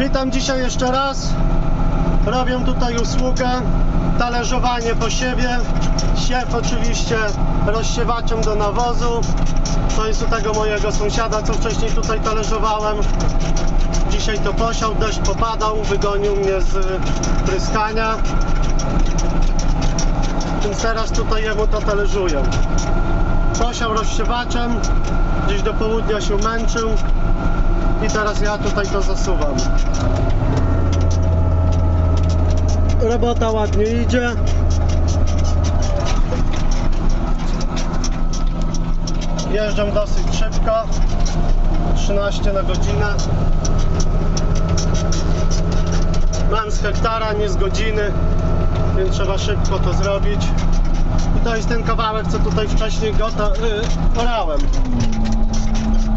Witam dzisiaj jeszcze raz. Robię tutaj usługę, talerzowanie po siebie, siew oczywiście rozsiewaczem do nawozu. To jest u tego mojego sąsiada, co wcześniej tutaj talerzowałem. Dzisiaj to posiał, deszcz popadał, wygonił mnie z pryskania. Więc teraz tutaj jemu to talerzuję. Posiał rozsiewaczem, gdzieś do południa się męczył i teraz ja tutaj to zasuwam. Robota ładnie idzie. Jeżdżam dosyć szybko. 13 na godzinę. Mam z hektara, nie z godziny, więc trzeba szybko to zrobić. I to jest ten kawałek, co tutaj wcześniej gota, yy, orałem.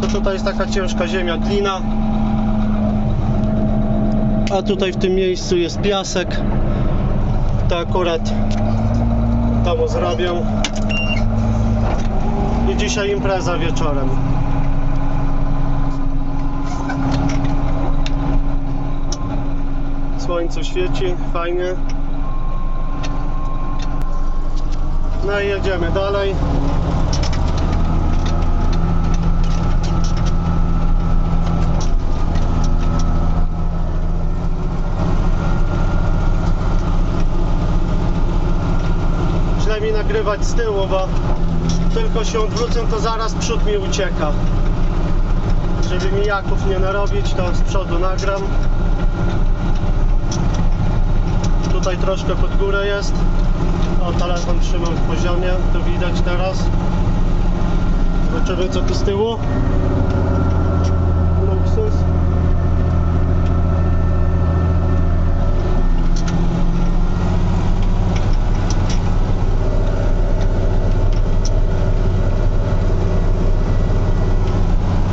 To tutaj jest taka ciężka ziemia, glina. A tutaj w tym miejscu jest piasek. To akurat to zrobię. I dzisiaj impreza wieczorem. Słońce świeci, fajnie. No i jedziemy dalej. Przynajmniej nagrywać z tyłu, bo tylko się odwrócę, to zaraz przód mi ucieka. Żeby mi jaków nie narobić, to z przodu nagram. Tutaj troszkę pod górę jest. O, telefon trzymam w poziomie, to widać teraz. Zobaczymy co tu z tyłu. Luksus.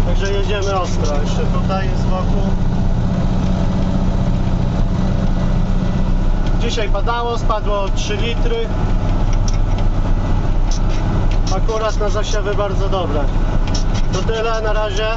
Także jedziemy ostro. Jeszcze tutaj z boku. Dzisiaj padało, spadło 3 litry. Akurat na zasiewy bardzo dobre. To tyle na razie.